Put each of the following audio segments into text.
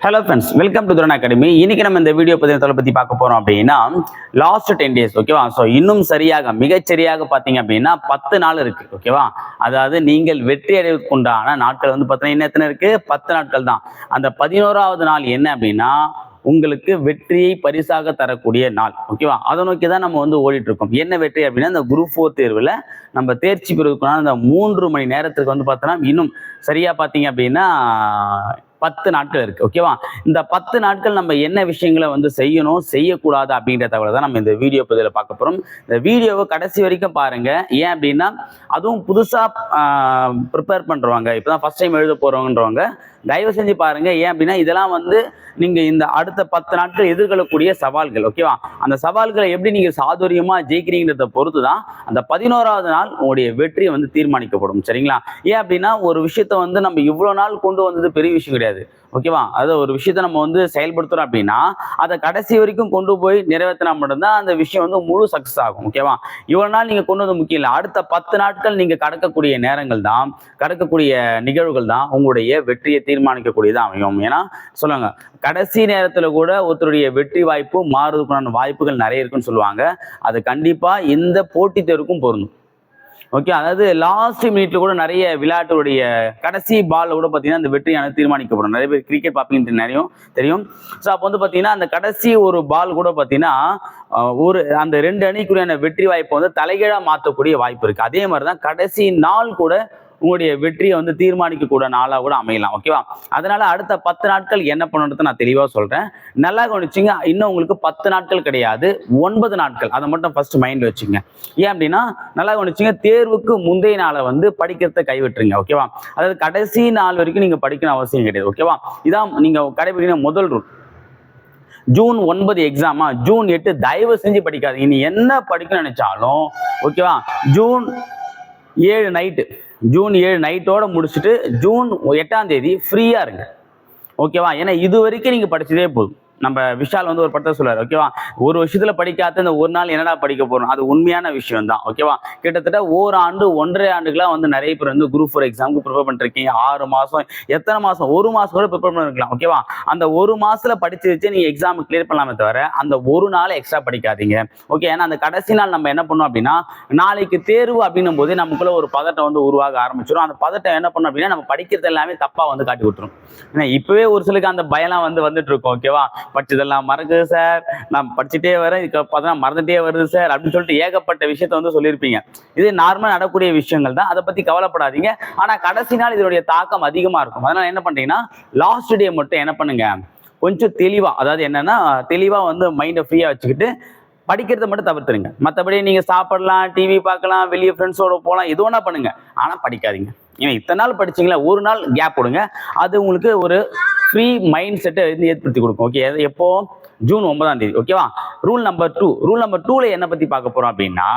Hello friends welcome to Thuran academy இன்னைக்கு நம்ம இந்த வீடியோ பற்றி தொலை பற்றி பார்க்க போகிறோம் அப்படின்னா லாஸ்ட் டென் டேஸ் ஓகேவா ஸோ இன்னும் சரியாக மிகச்சரியாக பார்த்தீங்க அப்படின்னா பத்து நாள் இருக்கு ஓகேவா அதாவது நீங்கள் வெற்றி அடைவதற்குண்டான நாட்கள் வந்து பார்த்தீங்கன்னா என்ன எத்தனை இருக்கு? பத்து நாட்கள் தான். அந்த பதினோராவது நாள் என்ன அப்படின்னா உங்களுக்கு வெற்றியை பரிசாக தரக்கூடிய நாள் ஓகேவா அதை நோக்கி தான் நம்ம வந்து ஓடிட்டு இருக்கோம். என்ன வெற்றி அப்படின்னா இந்த குரூப் ஃபோர் தேர்வில் நம்ம தேர்ச்சி பெறுவதற்கான அந்த மூன்று மணி நேரத்துக்கு வந்து பார்த்தோன்னா இன்னும் சரியாக பார்த்தீங்க அப்படின்னா பத்து நாட்கள் இருக்கு ஓகேவா இந்த பத்து நாட்கள் நம்ம என்ன விஷயங்களை வந்து செய்யணும் செய்யக்கூடாது அப்படின்ற தகவலை தான் நம்ம இந்த வீடியோ பதிவில் பார்க்க போகிறோம் இந்த வீடியோவை கடைசி வரைக்கும் பாருங்க. ஏன் அப்படின்னா அதுவும் புதுசாக ப்ரிப்பேர் பண்ணுறவங்க இப்போ தான் ஃபஸ்ட் டைம் எழுத போகிறவங்கன்றவங்க தயவு செஞ்சு பாருங்க. ஏன் அப்படின்னா இதெல்லாம் வந்து நீங்க இந்த அடுத்த பத்து நாட்கள் எதிர்கொள்ளக்கூடிய சவால்கள் ஓகேவா அந்த சவால்களை எப்படி நீங்க சாதுரியமா ஜெயிக்கிறீங்கிறத பொறுத்து தான் அந்த பதினோராவது நாள் உங்களுடைய வெற்றி வந்து தீர்மானிக்கப்படும். சரிங்களா? ஏன் அப்படின்னா ஒரு விஷயத்த வந்து நம்ம இவ்வளோ நாள் கொண்டு வந்தது பெரிய விஷயம் கிடையாது ஓகேவா அது ஒரு விஷயத்த நம்ம வந்து செயல்படுத்துறோம் அப்படின்னா அதை கடைசி வரைக்கும் கொண்டு போய் நிறைவேற்றினா மட்டும்தான் அந்த விஷயம் வந்து முழு சக்ஸஸ் ஆகும் ஓகேவா இவ்வளோ நாள் நீங்கள் கொண்டு வந்து முக்கியம் இல்லை. அடுத்த பத்து நாட்கள் நீங்கள் கடக்கக்கூடிய நேரங்கள் தான் கடக்கக்கூடிய நிகழ்வுகள் தான் உங்களுடைய வெற்றியை தீர்மானிக்கக்கூடியதாக அமையும். ஏன்னா சொல்லுவாங்க கடைசி நேரத்தில் கூட ஒருத்தருடைய வெற்றி வாய்ப்பு மாறுவதற்கான வாய்ப்புகள் நிறைய இருக்குன்னு சொல்லுவாங்க. அது கண்டிப்பாக இந்த போட்டித் தேர்வுக்கும் பொருந்தும். ஓகே அதாவது லாஸ்ட் மினிட்ல கூட நிறைய விளையாட்டுடைய கடைசி பால்ல கூட பார்த்தீங்கன்னா அந்த வெற்றியான தீர்மானிக்கப்படும். நிறைய பேர் கிரிக்கெட் பார்ப்பீங்க நிறைய தெரியும். ஸோ அப்போ வந்து பார்த்தீங்கன்னா அந்த கடைசி ஒரு பால் கூட பார்த்தீங்கன்னா ஒரு அந்த ரெண்டு அணிக்குரியான வெற்றி வாய்ப்பை வந்து தலைகீழாக மாற்றக்கூடிய வாய்ப்பு இருக்குது அதே மாதிரி தான் கடைசி நாள் கூட உங்களுடைய வெற்றியை வந்து தீர்மானிக்கக்கூடிய நாளாக கூட அமையலாம் ஓகேவா அதனால அடுத்த பத்து நாட்கள் என்ன பண்ணுறது நான் தெளிவாக சொல்கிறேன் நல்லா கவனிச்சிங்க இன்னும் உங்களுக்கு பத்து நாட்கள் கிடையாது ஒன்பது நாட்கள். அதை மட்டும் ஃபர்ஸ்ட் மைண்ட்ல வச்சுங்க. ஏன் அப்படின்னா நல்லா கவனிச்சிங்க தேர்வுக்கு முந்தைய நாளை வந்து படிக்கிறத கைவிட்டுருங்க ஓகேவா அதாவது கடைசி நாள் வரைக்கும் நீங்கள் படிக்கணும் அவசியம் கிடையாது ஓகேவா இதான் நீங்கள் கடைபிடிக்கிற முதல் ரூல் ஜூன் ஒன்பது எக்ஸாமா ஜூன் எட்டு தயவு செஞ்சு படிக்காதீங்க. நீ என்ன படிக்கணும்னு நினைச்சாலும் ஓகேவா ஜூன் ஏழு நைட்டு ஜூன் ஏழு நைட்டோட முடிச்சுட்டு ஜூன் எட்டாம் தேதி ஃப்ரீயாக இருங்க. ஓகேவா ஏன்னா இது வரைக்கும் நீங்கள் படிச்சதே போதும். நம்ம விஷால் வந்து ஒரு படத்தை சொல்றாரு ஓகேவா ஒரு வருஷத்துல படிக்காத இந்த ஒரு நாள் என்னடா படிக்க போறோம்? அது உண்மையான விஷயம் தான் ஓகேவா கிட்டத்தட்ட ஓராண்டு ஒன்றரை ஆண்டுகளாக வந்து நிறைய பேர் வந்து குரூப் ஃபோர் எக்ஸாமுக்கு ப்ரிப்பேர் பண்ணிருக்கீங்க ஆறு மாசம் எத்தனை மாசம்? ஒரு மாசம் கூட ப்ரிப்பேர் பண்ணிருக்கலாம் ஓகேவா அந்த ஒரு மாசத்துல படிச்சு வச்சு நீங்க எக்ஸாம் கிளியர் பண்ணலாமே தவிர அந்த ஒரு நாள் எக்ஸ்ட்ரா படிக்காதீங்க ஓகே ஏன்னா அந்த கடைசி நாள் நம்ம என்ன பண்ணோம் அப்படின்னா நாளைக்கு தேர்வு அப்படின்னும் போது நமக்குள்ள ஒரு பதட்டம் வந்து உருவாக ஆரம்பிச்சிடும் அந்த பதட்டம் என்ன பண்ணும் அப்படின்னா நம்ம படிக்கிறது எல்லாமே தப்பா வந்து காட்டி விட்டுரும் ஏன்னா இப்பவே ஒரு சிலருக்கு அந்த பயம்லாம் வந்து வந்துட்டு இருக்கும் ஓகேவா படிச்சதெல்லாம் மறக்குது சார். நான் படிச்சுட்டே வரேன். இதுக்கு பார்த்தா மறந்துட்டே வருது சார் அப்படின்னு சொல்லிட்டு ஏகப்பட்ட விஷயத்த வந்து சொல்லியிருப்பீங்க. இது நார்மலாக நடக்கக்கூடிய விஷயங்கள் தான். அதை பத்தி கவலைப்படாதீங்க. ஆனால் கடைசி நாள் இதனுடைய தாக்கம் அதிகமாக இருக்கும். அதனால என்ன பண்ணுறீங்கன்னா லாஸ்ட் டே மட்டும் என்ன பண்ணுங்க? கொஞ்சம் தெளிவாக அதாவது என்னன்னா தெளிவாக வந்து மைண்டை ஃப்ரீயா வச்சுக்கிட்டு படிக்கிறத மட்டும் தவிர்த்துருங்க. மற்றபடி நீங்க சாப்பிடலாம் டிவி பார்க்கலாம் வெளியே ஃப்ரெண்ட்ஸோடு போகலாம் எது ஒன்றா பண்ணுங்க. ஆனால் படிக்காதீங்க. ஏன்னா இத்தனை நாள் படிச்சீங்களா? ஒரு நாள் கேப் கொடுங்க. அது உங்களுக்கு ஒரு ஃப்ரீ மைண்ட் செட்டை வந்து ஏற்படுத்தி கொடுக்கும். ஓகே எப்போ? ஜூன் ஒன்பதாம் தேதி. ஓகேவா rule number two rule number டூல என்ன பத்தி பார்க்க போறோம் அப்படின்னா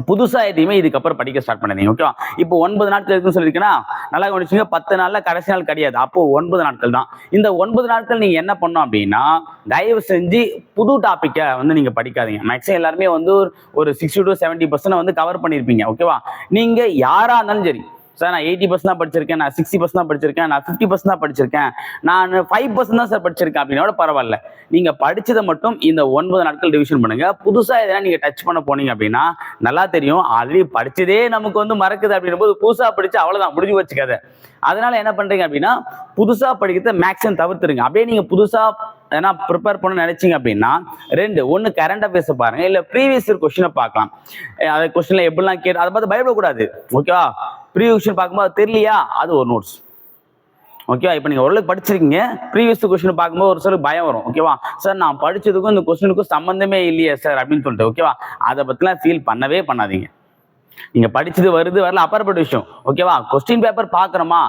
புதுசா எதையுமே இதுக்கப்புறம் படிக்க ஸ்டார்ட் பண்ணாதீங்க ஓகேவா இப்போ ஒன்பது நாட்கள் இருக்குன்னு சொல்லியிருக்கேன்னா நல்லா கவனிச்சுங்க பத்து நாள்ல கடைசி நாள் கிடையாது. அப்போ ஒன்பது நாட்கள் தான். இந்த ஒன்பது நாட்கள் நீங்க என்ன பண்ணோம் அப்படின்னா தயவு செஞ்சு புது டாப்பிக்கை வந்து நீங்க படிக்காதீங்க. மேக்ஸிமம் எல்லாருமே வந்து ஒரு- சிக்ஸ்டி டு செவன்டி பர்சன்ட் வந்து கவர் பண்ணியிருப்பீங்க ஓகேவா நீங்க யாரா இருந்தாலும் சரி சார் நான் எயிட்டி பர்சன்ட் தான் படிச்சிருக்கேன். நான் சிக்ஸ்டி பர்சன்ட் தான் படிச்சிருக்கேன். நான் ஃபிஃப்டி பர்சன்ட் தான் படிச்சிருக்கேன். நான் ஃபைவ் பர்சன்ட் தான் சார் படிச்சிருக்கேன் அப்படின்னா கூட பரவாயில்ல. நீங்க படிச்சதை மட்டும் இந்த ஒன்பது நாட்கள் டிவிஷன் பண்ணுங்க. புதுசா எதனா நீங்க டச் பண்ண போனீங்க அப்படின்னா நல்லா தெரியும். ஆல்ரெடி படிச்சதே நமக்கு வந்து மறக்குது அப்படின்னும் போது புதுசா படிச்சு அவ்வளவுதான். முடிஞ்சு வச்சுக்காத அதனால என்ன பண்றீங்க அப்படின்னா புதுசா படிக்கிறத மேக்ஸிமம் தவிர்த்துருங்க. அப்படியே நீங்க புதுசா ஏன்னா ப்ரிப்பேர் பண்ண நினைச்சிங்க அப்படின்னா ரெண்டு ஒன்று கரண்ட் அஃபேர்ஸ் பாருங்க. இல்லை ப்ரீவியஸ் இயர் கொஸ்டினை பார்க்கலாம். அந்த அது கொஸ்டின்ல எப்படிலாம் கேட்டு அதை பார்த்து பயப்படக்கூடாது. ஓகேவா ப்ரீவியஸ் கொஸ்டின் பார்க்கும்போது தெரியலையா? அது ஒரு நோட்ஸ் ஓகேவா இப்போ நீங்கள் ஓரளவுக்கு படிச்சிருக்கீங்க. ப்ரீவியஸ் கொஸ்டின் பார்க்கும்போது ஒரு சில பயம் வரும். ஓகேவா சார் நான் படிச்சதுக்கும் இந்த கொஸ்டினுக்கும் சம்மந்தமே இல்லையே சார் அப்படின்னு சொல்லிட்டு. ஓகேவா அதை பற்றிலாம் ஃபீல் பண்ணவே பண்ணாதீங்க. நீங்கள் படிச்சது வருது வரல அப்பாற்பட்ட விஷயம். ஓகேவா கொஸ்டின் பேப்பர் பார்க்குறோமா?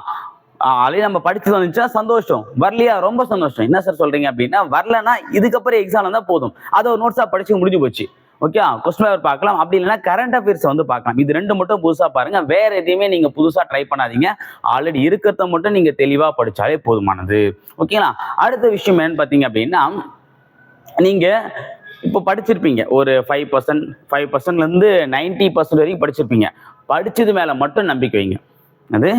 ஆல்ரெடி நம்ம படிச்சது வந்துச்சுன்னா சந்தோஷம். வரலையா? ரொம்ப சந்தோஷம். என்ன சார் சொல்றீங்க அப்படின்னா வரலன்னா இதுக்கப்புறம் எக்ஸாம் தான் போதும். அதை ஒரு நோட்ஸாக படிச்சு முடிஞ்சு போச்சு. ஓகே கொஸ்டின் பேப்பர் பார்க்கலாம். அப்படி இல்லைன்னா கரண்ட் அஃபேர்ஸ் வந்து பார்க்கலாம். இது ரெண்டு மட்டும் புதுசாக பாருங்க. வேற எதையுமே நீங்க புதுசாக ட்ரை பண்ணாதீங்க. ஆல்ரெடி இருக்கிறத மட்டும் நீங்க தெளிவாக படிச்சாலே போதுமானது. ஓகேங்களா அடுத்த விஷயம் என்னன்னு பார்த்தீங்க அப்படின்னா நீங்க இப்போ படிச்சிருப்பீங்க. ஒரு ஃபைவ் பர்சன்ட் ஃபைவ் பர்சன்ட்லேருந்து நைன்டி பர்சன்ட் வரைக்கும் படிச்சிருப்பீங்க. படிச்சது மேலே மட்டும் நம்பிக்கை வைங்க. அது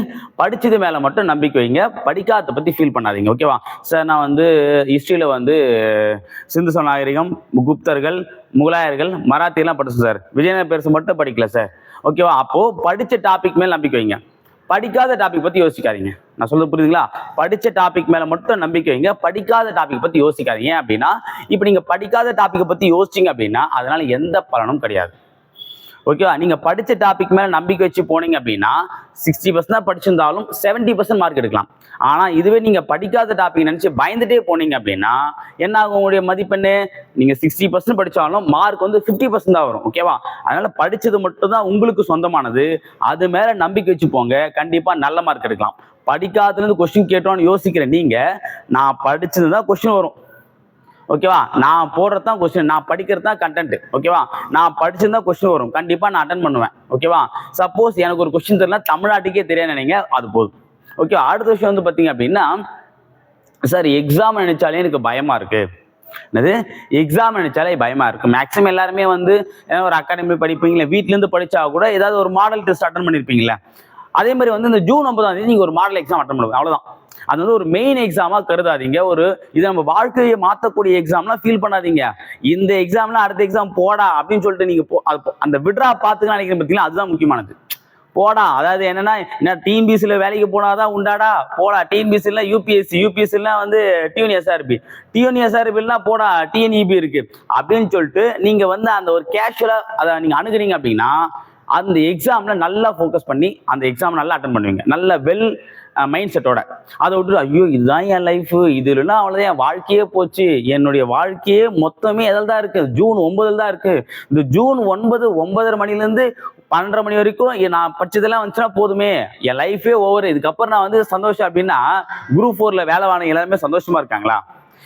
படிச்சது மேலே மட்டும் நம்பிக்கை வைங்க. படிக்காத பற்றி ஃபீல் பண்ணாதீங்க ஓகேவா சார் நான் வந்து ஹிஸ்ட்ரியில் வந்து சிந்து நாகரிகம் குப்தர்கள் முகலாயர்கள் மராத்தியெல்லாம் படிச்சேன் சார் விஜயநகர பேரரசு மட்டும் படிக்கல சார் ஓகேவா அப்போது படித்த டாபிக் மேல் நம்பிக்கை வைங்க. படிக்காத டாபிக் பற்றி யோசிக்காதீங்க. நான் சொல்றது புரியுதுங்களா? படித்த டாபிக் மேலே மட்டும் நம்பிக்கை வைங்க. படிக்காத டாபிக் பற்றி யோசிக்காதீங்க. அப்படின்னா இப்போ நீங்கள் படிக்காத டாப்பிக்கை பற்றி யோசிச்சிங்க அப்படின்னா அதனால எந்த பலனும் கிடையாது. ஓகேவா நீங்கள் படித்த டாபிக் மேலே நம்பிக்கை வச்சு போனீங்க அப்படின்னா சிக்ஸ்டி பர்சன்ட் தான் படிச்சிருந்தாலும் செவன்ட்டி பர்சன்ட் மார்க் எடுக்கலாம். ஆனால் இதுவே நீங்கள் படிக்காத டாபிக் நினச்சி பயந்துட்டே போனீங்க அப்படின்னா என்ன ஆகும் உங்களுடைய மதிப்பெண்ணு? நீங்கள் சிக்ஸ்டி பர்சன்ட் படித்தாலும் மார்க் வந்து ஃபிஃப்டி பர்சன்ட் தான் வரும். ஓகேவா அதனால் படித்தது மட்டும்தான் உங்களுக்கு சொந்தமானது. அது மேலே நம்பிக்கை வச்சு போங்க. கண்டிப்பாக நல்ல மார்க் எடுக்கலாம். படிக்காததுலேருந்து கொஸ்டின் கேட்டோன்னு யோசிக்கிற நீங்கள் நான் படிச்சது தான் கொஸ்டின் வரும். ஓகேவா நான் போடுறது தான் கொஸ்டின் நான் படிக்கிறது தான் கண்டென்ட் ஓகேவா நான் படிச்சிருந்தா கொஸ்டின் வரும். கண்டிப்பாக நான் அட்டன் பண்ணுவேன். ஓகேவா சப்போஸ் எனக்கு ஒரு கொஸ்டின் தெரியல தமிழ்நாட்டுக்கே தெரியாது நினைங்க. அது போதும். ஓகே அடுத்த விஷயம் வந்து பார்த்தீங்க அப்படின்னா சார் எக்ஸாம் நினைச்சாலே எனக்கு பயமா இருக்கு. என்னது? எக்ஸாம் நினைச்சாலே பயமா இருக்கு. மேக்ஸிமம் எல்லாருமே வந்து ஒரு அகாடமி படிப்பீங்களே வீட்டிலேருந்து இருந்து படிச்சா கூட ஏதாவது ஒரு மாடல் டெஸ்ட் அட்டன் பண்ணியிருப்பீங்களே அதே மாதிரி வந்து இந்த ஜூன் ஒன்பதாம் தேதி நீங்க ஒரு மாடல் எக்ஸாம் அட்டன் பண்ணுவோம் அவ்வளவுதான். அது வந்து ஒரு மெயின் எக்ஸாமா கருதாதீங்க. ஒரு இது நம்ம வாழ்க்கையை மாற்றக்கூடிய எக்ஸாம்லாம் ஃபீல் பண்ணாதீங்க. இந்த எக்ஸாம்லாம் அடுத்த எக்ஸாம் போடா அப்படின்னு சொல்லிட்டு நீங்க போ- அந்த விட்ரா பார்த்துக்கலாம் நினைக்கிறேன் பார்த்தீங்களா அதுதான் முக்கியமானது. போடா. அதாவது என்னன்னா என்ன டிஎன்பிசியில் வேலைக்கு போனாதான் உண்டாடா? போடா. டிஎன்பிசியில் யூபிஎஸ்சி யூபிஎஸ்சிலாம் வந்து டியூனிஎஸ்ஆர்பி டியூனிஎஸ்ஆர்பிலாம் போடா. டிஎன்இபி இருக்கு. அப்படின்னு சொல்லிட்டு நீங்கள் வந்து அந்த ஒரு கேஷுவலாக அதை நீங்கள் அணுகுறீங்க அப்படின்னா அந்த எக்ஸாமில் நல்லா ஃபோக்கஸ் பண்ணி அந்த எக்ஸாம் நல்லா அட்டன் பண்ணுவீங்க. நல்ல வெல் மைண்ட் செட்டோட அதை விட்டு ஐயோ இதுதான் என் லைஃப் இல்லைன்னா அவ்வளோதான் என் வாழ்க்கையே போச்சு. என்னுடைய வாழ்க்கையே மொத்தமே எதில் தான் இருக்கு. ஜூன் ஒன்பதில் தான் இருக்கு. இந்த ஜூன் ஒன்பது ஒன்பதரை மணிலேருந்து பன்னெண்டரை மணி வரைக்கும் நான் படிச்சதெல்லாம் வந்துச்சுன்னா போதுமே. என் லைஃபே ஓவர் இதுக்கப்புறம் நான் வந்து சந்தோஷம் அப்படின்னா குரூப் ஃபோரில் வேலை வாங்க எல்லாருமே சந்தோஷமா இருக்காங்களா?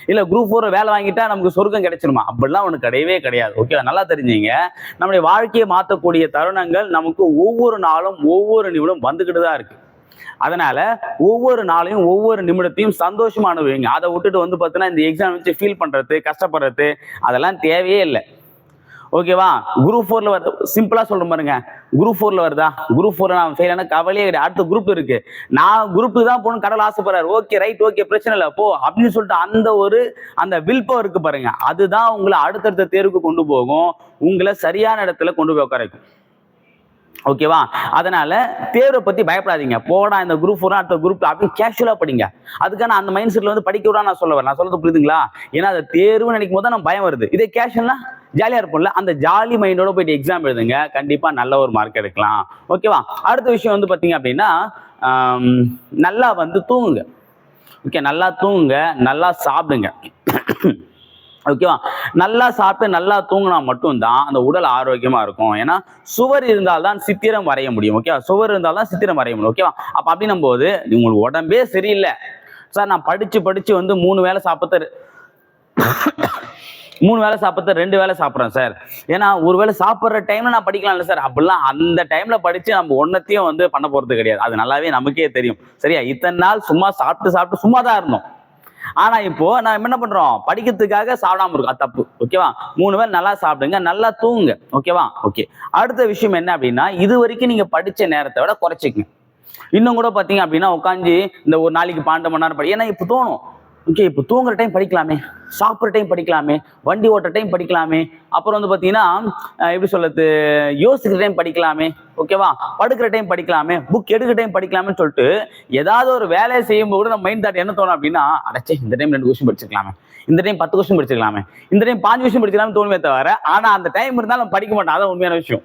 இல்ல குரூப் ஃபோர் வேலை வாங்கிட்டா நமக்கு சொர்க்கம் கிடைச்சிருமா? அப்படிலாம் ஒன்று கிடையவே கிடையாது. ஓகே நல்லா தெரிஞ்சுங்க. நம்முடைய வாழ்க்கையை மாற்றக்கூடிய தருணங்கள் நமக்கு ஒவ்வொரு நாளும் ஒவ்வொரு நிமிடம் வந்துக்கிட்டு தான் இருக்கு. அதனால ஒவ்வொரு நாளையும் ஒவ்வொரு நிமிடத்தையும் சந்தோஷமா அனுபவிங்க. அதை விட்டுட்டு வந்து பார்த்தீங்கன்னா இந்த எக்ஸாம் வச்சு ஃபீல் பண்றது கஷ்டப்படுறது அதெல்லாம் தேவையே இல்லை. ஓகேவா குரூப் ஃபோர்ல வருது. சிம்பிளா சொல்ற பாருங்க. குரூப் ஃபோர்ல வருதா? குரூப் ஃபோர்ல நான் ஃபெயில் ஆன கவலையே கிடையாது. அடுத்த குரூப் இருக்கு. நான் குரூப்புக்கு தான் போகணும் கடவுள் ஆசைப்படுறாரு. ஓகே ரைட் ஓகே பிரச்சனை இல்லை. போ அப்படின்னு சொல்லிட்டு அந்த ஒரு அந்த வில் இருக்கு பாருங்க. அதுதான் உங்களை அடுத்தடுத்த தேர்வுக்கு கொண்டு போகும். உங்களை சரியான இடத்துல கொண்டு போய் உட்கார வைக்கும். ஓகேவா அதனால தேர்வை பத்தி பயப்படாதீங்க. போடா இந்த குரூப் ஃபோரா அடுத்த குரூப் அப்படின்னு கேஷுவலா படிங்க. அதுக்கான அந்த மைண்ட் செட்ல வந்து படிக்க விடா நான் சொல்ல வரேன். நான் சொல்றது புரியுதுங்களா? ஏன்னா அதை தேர்வு நினைக்கும் போது தான் நம்ம பயம் வருது. இதே கேஷுவல்னா ஜாலியா இருப்போம்ல? அந்த ஜாலி மைண்டோட போயிட்டு எக்ஸாம் எழுதுங்க. கண்டிப்பா நல்ல ஒரு மார்க் எடுக்கலாம். ஓகேவா அடுத்த விஷயம் வந்து பாத்தீங்க அப்படின்னா நல்லா வந்து தூங்குங்க. ஓகே நல்லா தூங்குங்க. நல்லா சாப்பிடுங்க. ஓகேவா நல்லா சாப்பிட்டு நல்லா தூங்கினா மட்டும்தான் அந்த உடல் ஆரோக்கியமா இருக்கும். ஏன்னா சுவர் இருந்தால்தான் சித்திரம் வரைய முடியும். ஓகேவா சுவர் இருந்தால்தான் சித்திரம் வரைய முடியும். ஓகேவா அப்ப அப்படின்னும் போது உங்களுக்கு உடம்பே சரியில்லை. சார் நான் படிச்சு படிச்சு வந்து மூணு வேளை சாப்பிட்டு மூணு வேளை சாப்பிட்டு ரெண்டு வேளை சாப்பிட்றேன் சார். ஏன்னா ஒரு வேளை சாப்பிட்ற டைம்ல நான் படிக்கலாம்ல சார். அப்படிலாம் அந்த டைம்ல படிச்சு நம்ம ஒன்னத்தையும் வந்து பண்ண போறது கிடையாது. அது நல்லாவே நமக்கே தெரியும். சரியா? இத்தனை நாள் சும்மா சாப்பிட்டு சாப்பிட்டு சும்மா தான் இருந்தோம். ஆனா இப்போ நம்ம என்ன பண்றோம்? படிக்கிறதுக்காக சாப்பிடாம இருக்கோம். அது தப்பு. ஓகேவா மூணு பேர் நல்லா சாப்பிடுங்க நல்லா தூங்குங்க. ஓகேவா ஓகே அடுத்த விஷயம் என்ன அப்படின்னா இது வரைக்கும் நீங்க படிச்ச நேரத்தை விட குறைச்சிக்கங்க. இன்னும் கூட பாத்தீங்க அப்படின்னா உட்காந்து இந்த ஒரு நாளைக்கு பன்னெண்டு மணி நேரம் படி. ஏன்னா இப்போ தோணும். ஓகே இப்போ தூங்குற டைம் படிக்கலாமே. சாப்பிட்ற டைம் படிக்கலாமே வண்டி ஓட்டுற டைம் படிக்கலாமே. அப்புறம் வந்து பார்த்தீங்கன்னா எப்படி சொல்லுறது யோசிக்கிற டைம் படிக்கலாமே ஓகேவா படுக்கிற டைம் படிக்கலாமே புக் எடுக்கிற டைம் படிக்கலாமேன்னு சொல்லிட்டு ஏதாவது ஒரு வேலையை செய்யும்போது கூட நம்ம மைண்ட் தாட் என்ன தோணும் அப்படின்னா அடைச்சே இந்த டைம் ரெண்டு கொஸ்டின் படிச்சிருக்கலாமே. இந்த டைம் பத்து கொஸ்டின் படிச்சிருக்கலாமே. இந்த டைம் பாஞ்சு கொஸ்டின் படிச்சிக்கலாமே தோணுமே தவிர ஆனால் அந்த டைம் இருந்தாலும் நம்ம படிக்க மாட்டோம். அதான் உண்மையான விஷயம்.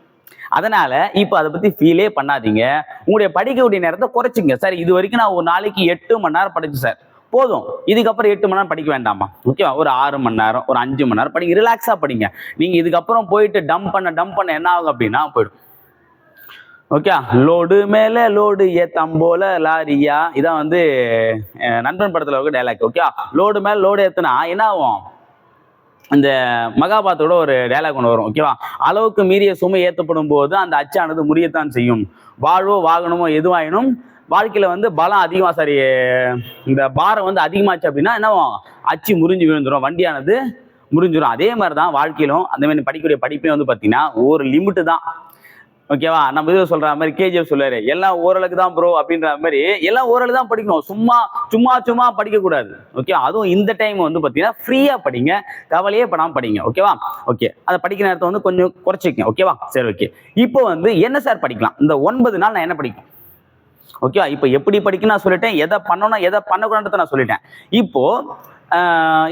அதனால இப்போ அதை பத்தி ஃபீலே பண்ணாதீங்க. உங்களுடைய படிக்கக்கூடிய நேரத்தை குறைச்சிங்க சார் இது வரைக்கும் நான் ஒரு நாளைக்கு எட்டு மணி நேரம் படிச்சேன் சார். போதும். இதுக்கப்புறம் எட்டு மணி நேரம் படிக்க வேண்டாமா ஓகேவா? ஒரு ஆறு மணி நேரம் ஒரு அஞ்சு மணி நேரம் படிங்க. ரிலாக்ஸாக படிங்க. நீங்கள் இதுக்கப்புறம் போயிட்டு டம்ப் பண்ண டம்ப் பண்ண என்ன ஆகும் அப்படின்னா போயிடும். ஓகே லோடு மேலே லோடு ஏத்தம் போல லாரியா? இதான் வந்து நண்பன் படத்தில் இருக்க டைலாக் ஓகே லோடு மேலே லோடு ஏத்துனா என்ன ஆகும்? இந்த மகாபாரத்தோட ஒரு டைலாக் ஒன்று வரும். ஓகேவா? அளவுக்கு மீறிய சுமை ஏற்றப்படும் போது அந்த அச்சானது முறியத்தான் செய்யும். வாழ்வோ வாகனமோ எதுவாயினும் வாழ்க்கையில வந்து பலம் அதிகமா சாரி இந்த பாரம் வந்து அதிகமாச்சு அப்படின்னா என்ன அச்சு முறிஞ்சு விழுந்துடும் வண்டியானது முறிஞ்சிடும் அதே மாதிரி தான் வாழ்க்கையிலும் அந்த மாதிரி படிக்கக்கூடிய படிப்பே வந்து பார்த்தீங்கன்னா ஒரு லிமிட்டு தான். ஓகேவா நம்ம இது சொல்ற மாதிரி கேஜிஎஃப் சொல்லாரு எல்லாம் ஓரளவுக்கு தான் ப்ரோ அப்படின்ற மாதிரி எல்லாம் ஓரளவு தான் படிக்கணும். சும்மா சும்மா சும்மா படிக்க கூடாது. ஓகே அதுவும் இந்த டைம் வந்து பாத்தீங்கன்னா ஃப்ரீயா படிங்க. கவலையே படாம படிங்க. ஓகேவா ஓகே அதை படிக்கிற நேரத்தை வந்து கொஞ்சம் குறைச்சிக்கங்க. ஓகேவா சரி ஓகே இப்போ வந்து என்ன சார் படிக்கலாம்? இந்த ஒன்பது நாள் நான் என்ன படிக்கணும் ஓகேவா இப்போ எப்படி படிக்கணும் நான் சொல்லிட்டேன். எதை பண்ணணும் எதை பண்ணக்கூடாதுன்றத நான் சொல்லிட்டேன். இப்போ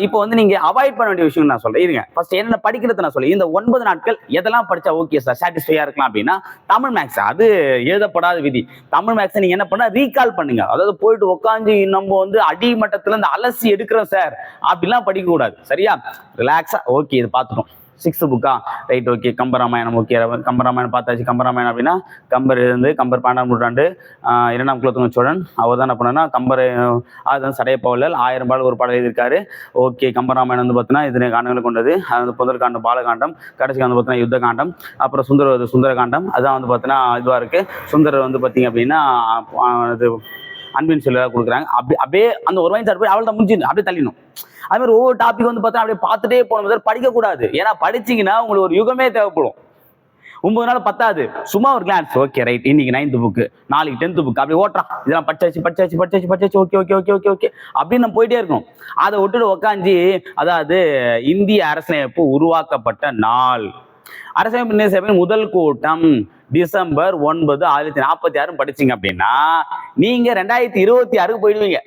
இப்போ வந்து நீங்க அவாய்ட் பண்ண வேண்டிய விஷயம் நான் சொல்றேன். இருங்க. ஃபர்ஸ்ட் என்ன படிக்கிறது நான் சொல்றேன். இந்த ஒன்பது நாட்கள் எதெல்லாம் படிச்சா ஓகே சார் சாட்டிஸ்ஃபையா இருக்கலாம் அப்படின்னா தமிழ் மேக்ஸ் அது எழுதப்படாத விதி. தமிழ் மேக்ஸ் நீங்க என்ன பண்ணா ரீகால் பண்ணுங்க. அதாவது போயிட்டு உட்காந்து நம்ம வந்து அடிமட்டத்துல இந்த அலசி எடுக்கிறோம் சார் அப்படிலாம் படிக்க கூடாது சரியா ரிலாக்ஸா ஓகே இது பார்த்துட்டோம் சிக்ஸ்த் புக்கா right okay Kambaramayanam okay Kambaramayanam பார்த்தாச்சு. கம்பராமாயணம் அப்படின்னா கம்பர் இருந்து கம்பர் பன்னெண்டாம் நூற்றாண்டு இரண்டாம் குலத்துங்க சோழன். அவர் தான் என்ன பண்ணனா கம்பர் அது வந்து சடையப்பவல்லல் ஆயிரம் பாடல் ஒரு பாடல் எழுதியிருக்காரு. ஓகே கம்பராமாயணம் வந்து பார்த்தீங்கன்னா இதனை காண்டங்களை கொண்டது. அது வந்து புதல் காண்டம் பாலகாண்டம் கடைசி வந்து பார்த்தீங்கன்னா யுத்த காண்டம் அப்புறம் சுந்தர சுந்தர காண்டம் அதான் வந்து பார்த்தீங்கன்னா இதுவாக இருக்குது சுந்தரர் வந்து பார்த்தீங்க அப்படின்னா இது அன்பின் சொல்ல கொடுக்குறாங்க. அப்படி அப்படியே அந்த ஒரு மைண்ட் போய் அவள் தான் முடிஞ்சு அப்படியே தள்ளிடணும். அது மாதிரி ஒவ்வொரு டாபிக் வந்து பார்த்தா அப்படியே பார்த்துட்டே போன சார் படிக்கக்கூடாது. ஏன்னா படிச்சீங்கன்னா உங்களுக்கு ஒரு யுகமே தேவைப்படும். ஒன்பது நாள் பத்தாது. சும்மா ஒரு கிளான்ஸ் ஓகே ரைட் இன்னைக்கு நைன்த் புக்கு நாளைக்கு டென்த் புக் அப்படி ஓட்டுறான். இதெல்லாம் படிச்சாச்சு படிச்சாச்சு படிச்சாச்சு படிச்சாச்சு. Okay okay okay okay okay அப்படின்னு நம்ம போயிட்டே இருக்கணும். அதை விட்டுட்டு உக்காந்து அதாவது இந்திய அரசியலமைப்பு உருவாக்கப்பட்ட நாள். அரசியலமைப்பு நிர்ணய சபையின் முதல் கூட்டம் டிசம்பர் ஒன்பது ஆயிரத்தி நாற்பத்தி ஆறு படிச்சீங்க அப்படின்னா நீங்க ரெண்டாயிரத்தி இருபத்தி ஆறுக்கு போயிடுவீங்க.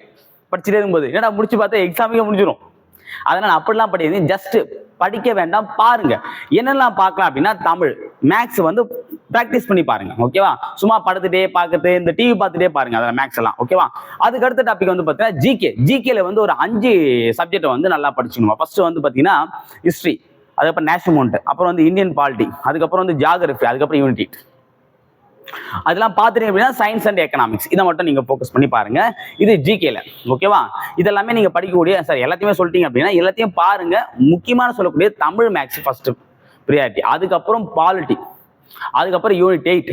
படிச்சுட்டே இருக்கும்போது. என்னடா முடிச்சு பார்த்தா எக்ஸாமுக்கே முடிஞ்சிடும் அதனால அப்படிலாம் படிக்கிறது ஜஸ்ட் படிக்க வேண்டாம் பாருங்க. என்னெல்லாம் பார்க்கலாம் அப்படின்னா தமிழ். மேக்ஸ் வந்து ப்ராக்டிஸ் பண்ணி பாருங்க. ஓகேவா சும்மா படுத்துட்டே பார்க்கறது இந்த டிவி பார்த்துட்டே பாருங்க. அதில் மேக்ஸ் எல்லாம். ஓகேவா அதுக்கு அடுத்த டாபிக் வந்து பார்த்தீங்கன்னா ஜிகே ஜிகேல வந்து ஒரு அஞ்சு சப்ஜெக்ட் வந்து நல்லா படிச்சுக்கணும்? ஃபர்ஸ்ட் வந்து பார்த்தீங்கன்னா ஹிஸ்ட்ரி அதுக்கப்புறம் நேஷனல் அப்புறம் வந்து இந்தியன் பாலிட்டி அதுக்கப்புறம் வந்து ஜாகிரபி அதுக்கப்புறம் யூனிட்டி அதெல்லாம் பார்த்துட்டீங்க அப்படின்னா சயின்ஸ் அண்ட் எக்கனாமிக்ஸ் இதை மட்டும் நீங்கள் ஃபோக்கஸ் பண்ணி பாருங்க. இது ஜிகேல ஓகேவா இதெல்லாமே நீங்கள் படிக்கக்கூடிய சார் எல்லாத்தையுமே சொல்லிட்டீங்க அப்படின்னா எல்லாத்தையும் பாருங்க. முக்கியமான சொல்லக்கூடிய தமிழ் மேக்ஸ் ஃபர்ஸ்ட் ப்ரியாரிட்டி அதுக்கப்புறம் பாலிட்டி அதுக்கப்புறம் யூனிட் எயிட்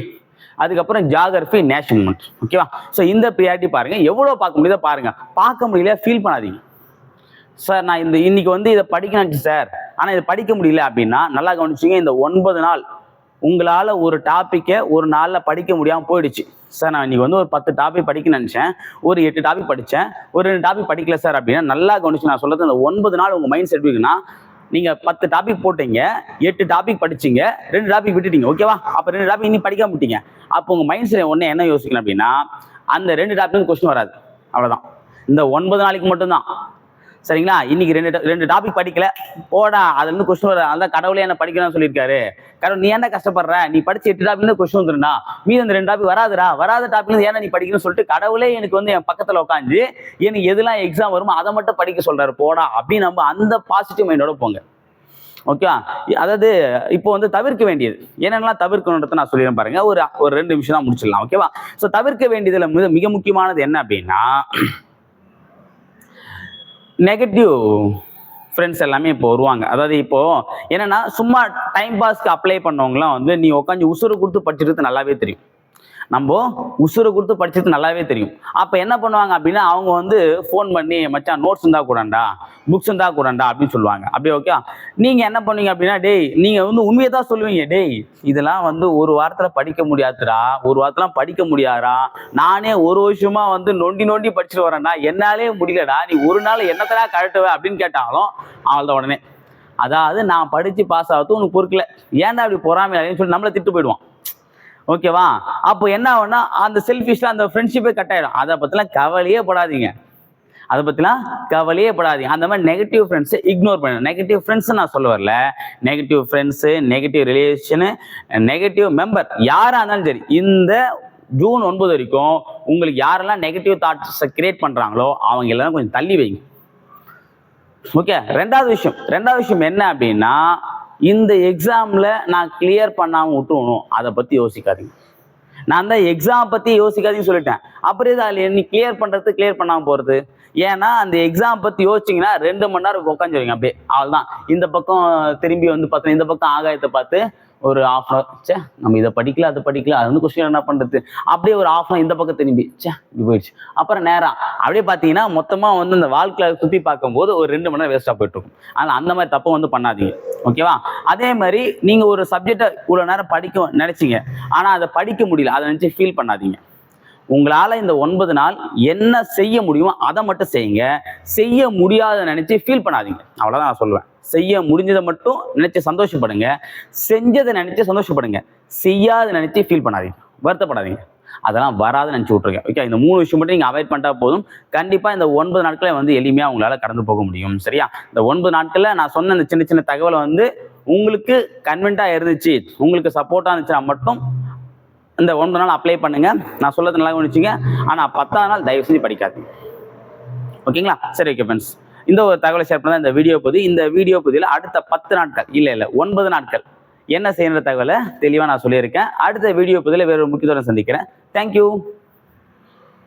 அதுக்கப்புறம் ஜாகிரபி நேஷனல் ஓகேவா ஸோ இந்த ப்ரியாரிட்டி பாருங்க. எவ்வளோ பார்க்க முடியுதோ பாருங்க. பார்க்க முடியல ஃபீல் பண்ணாதீங்க. சார் நான் இந்த இன்னைக்கு வந்து இதை படிக்கணும் சார் ஆனால் இதை படிக்க முடியல அப்படின்னா நல்லா கவனிச்சிங்க இந்த ஒன்பது நாள் உங்களால் ஒரு டாப்பிக்கை ஒரு நாளில் படிக்க முடியாமல் போயிடுச்சு. சார் நான் இன்னைக்கு வந்து ஒரு பத்து டாபிக் படிக்க நினச்சேன். ஒரு எட்டு டாபிக் படித்தேன் ஒரு ரெண்டு டாபிக் படிக்கல சார் அப்படின்னா நல்லா கவனிச்சு நான் சொல்கிறது இந்த ஒன்பது நாள் உங்கள் மைண்ட் செட் இருக்குன்னா நீங்கள் பத்து டாபிக் போட்டீங்க எட்டு டாபிக் படிச்சீங்க ரெண்டு டாபிக் விட்டுட்டீங்க ஓகேவா அப்போ ரெண்டு டாபிக் இன்னும் படிக்காம விட்டீங்க. அப்போ உங்கள் மைண்ட் செட் ஒன்று என்ன யோசிக்கணும் அப்படின்னா அந்த ரெண்டு டாபிக் கொஸ்டின் வராது. அவ்வளோதான் இந்த ஒன்பது நாளைக்கு மட்டும்தான். சரிங்களா? இன்னைக்கு ரெண்டு ரெண்டு டாபிக் படிக்கல. போடா அதுல இருந்து கொஸ்டின் வர அதான் கடவுளே என்ன படிக்கணும்னு சொல்லியிருக்காரு. கடவுள் நீ ஏன்டா கஷ்டப்படுற? நீ படிச்சு எட்டு டாபிக் இருந்து கொஸ்டின் வந்துருந்தா மீது அந்த ரெண்டு டாபிக் வராதுடா. வராத டாபிக் ஏன்னா நீ படிக்கணும்னு சொல்லிட்டு கடவுளே எனக்கு வந்து என் பக்கத்துல உட்காந்து எனக்கு எதெல்லாம் எக்ஸாம் வருமோ அதை மட்டும் படிக்க சொல்றாரு. போடா அப்படின்னு நம்ம அந்த பாசிட்டிவ் மைண்டோட போங்க. ஓகேவா அதாவது இப்போ வந்து தவிர்க்க வேண்டியது. என்னென்னலாம் தவிர்க்கணுன்றத நான் சொல்லிடுறேன் பாருங்க. ஒரு ஒரு ரெண்டு நிமிஷம் தான் முடிச்சிடலாம் ஓகேவா ஸோ தவிர்க்க வேண்டியதுல மிக மிக முக்கியமானது என்ன அப்படின்னா நெகட்டிவ் ஃப்ரெண்ட்ஸ் எல்லாமே இப்போ வருவாங்க. அதாவது இப்போ என்னன்னா சும்மா டைம் பாஸ்க்கு அப்ளை பண்ணவங்களாம் வந்து நீ உட்காந்து உசுறு கொடுத்து படிச்சிருக்கிறது நல்லாவே தெரியும். நம்ம உசுரை கொடுத்து படிச்சது நல்லாவே தெரியும். அப்போ என்ன பண்ணுவாங்க அப்படின்னா அவங்க வந்து ஃபோன் பண்ணி மச்சான் நோட்ஸ் இருந்தால் கூடண்டா புக்ஸ் இருந்தால் கூடண்டா அப்படின்னு சொல்லுவாங்க. அப்படியே ஓகே நீங்கள் என்ன பண்ணுவீங்க அப்படின்னா டேய் நீங்கள் வந்து உண்மையை தான் சொல்லுவீங்க. டேய் இதெல்லாம் வந்து ஒரு வாரத்தில் படிக்க முடியாதுடா ஒரு வாரத்தில் படிக்க முடியாதா நானே ஒரு வருஷமா வந்து நொண்டி நொண்டி படிச்சுட்டு வரேன்டா. என்னாலே முடியலடா. நீ ஒரு நாள் என்னத்தடா கழட்டுவ அப்படின்னு கேட்டாலும் அவள்தான் உடனே அதாவது நான் படித்து பாஸ் ஆகிறது உனக்கு பொறுக்கல. ஏன்டா அப்படி பொறாமை அப்படின்னு சொல்லி நம்மளை திட்டு போயிடுவான். ஓகேவா? அப்போ என்ன ஆகும்னா அந்த செல்ஃபிஷில் அந்த ஃப்ரெண்ட்ஷிப்பே கட் ஆகிடும் அதை பற்றிலாம் கவலையே படாதீங்க. அதை பற்றிலாம் கவலையே படாதீங்க. அந்த மாதிரி நெகட்டிவ் ஃப்ரெண்ட்ஸை இக்னோர் பண்ணுங்க நெகட்டிவ் ஃப்ரெண்ட்ஸ் நான் சொல்ல வரல negative friends negative relation negative member யாராக இருந்தாலும் சரி இந்த ஜூன் ஒன்பது வரைக்கும் உங்களுக்கு யாரெல்லாம் நெகட்டிவ் தாட்ஸை கிரியேட் பண்ணுறாங்களோ அவங்க எல்லாம் கொஞ்சம் தள்ளி வைங்க. ஓகே? ரெண்டாவது விஷயம். ரெண்டாவது விஷயம் என்ன அப்படின்னா இந்த எக்ஸாமில் நான் கிளியர் பண்ணாமல் விட்டுணும். அதை பற்றி யோசிக்காதீங்க. நான் தான் எக்ஸாம் பற்றி யோசிக்காதீங்கன்னு சொல்லிட்டேன். அப்புறம் இது அதில் நீ கிளியர் பண்ணுறது கிளியர் பண்ணாமல் போகிறது ஏன்னா அந்த எக்ஸாம் பற்றி யோசிச்சிங்கன்னா ரெண்டு மணி நேரம் உட்காந்துருவீங்க அப்படியே. அவ்வளோதான் இந்த பக்கம் திரும்பி வந்து பார்த்தோன்னா இந்த பக்கம் ஆகாயத்தை பார்த்து ஒரு ஆஃப் அன் சே நம்ம இதை படிக்கல அதை படிக்கல. அது வந்து கொஸ்டின் என்ன பண்ணுறது அப்படியே ஒரு ஆஃப் அன் இந்த பக்கம் திரும்பி. சே இப்படி போயிடுச்சு. அப்புறம் நேரம். அப்படியே பார்த்தீங்கன்னா மொத்தமாக வந்து இந்த வாழ்க்கையை சுற்றி பார்க்கும்போது ஒரு ரெண்டு மணி நேரம் வேஸ்ட்டாக போயிட்டுருக்கும் ஆனால் அதனால் அந்த மாதிரி தப்பு வந்து பண்ணாதீங்க. ஓகேவா அதே மாதிரி நீங்கள் ஒரு சப்ஜெக்டை இவ்வளோ நேரம் படிக்க நினச்சிங்க ஆனால் அதை படிக்க முடியல. அதை நினச்சி ஃபீல் பண்ணாதீங்க. உங்களால் இந்த ஒன்பது நாள் என்ன செய்ய முடியுமோ அதை மட்டும் செய்யுங்க. செய்ய முடியாத நினச்சி ஃபீல் பண்ணாதீங்க. அவ்வளோதான் நான் சொல்லுவேன். செய்ய முடிஞ்சதை மட்டும் நினச்சி சந்தோஷப்படுங்க. செஞ்சதை நினச்சி சந்தோஷப்படுங்க. செய்யாத நினச்சி ஃபீல் பண்ணாதீங்க. வருத்தப்படாதீங்க. அதெல்லாம் வராது நினச்சி விட்ருக்கேன் ஓகே இந்த மூணு விஷயம் மட்டும் நீங்கள் அவாய்ட் பண்ணிட்டா போதும். கண்டிப்பாக இந்த ஒன்பது நாட்களை வந்து எளிமையாக உங்களால் கடந்து போக முடியும். சரியா? இந்த ஒன்பது நாட்களில் நான் சொன்ன இந்த சின்ன சின்ன தகவலை வந்து உங்களுக்கு கன்வென்ட்டாக இருந்துச்சு உங்களுக்கு சப்போர்ட்டாக இருந்துச்சுன்னா மட்டும் இந்த ஒன்பது நாள் அப்ளை பண்ணுங்க. நான் சொல்லது நல்லா கவனிச்சிங்க. ஆனால் பத்தாவது நாள் தயவு செஞ்சு படிக்காதீங்க. ஓகேங்களா? சரி ஓகே ஃப்ரெண்ட்ஸ் இந்த ஒரு தகவலை ஷேர் பண்ண இந்த வீடியோ பகுதி இந்த வீடியோ பகுதியில் அடுத்த பத்து நாட்கள் இல்லை இல்லை ஒன்பது நாட்கள் என்ன செய்யற தகவலை தெளிவாக நான் சொல்லியிருக்கேன். அடுத்த வீடியோ பதில் வேறு ஒரு முக்கியத்துவம் சந்திக்கிறேன் தேங்க்யூ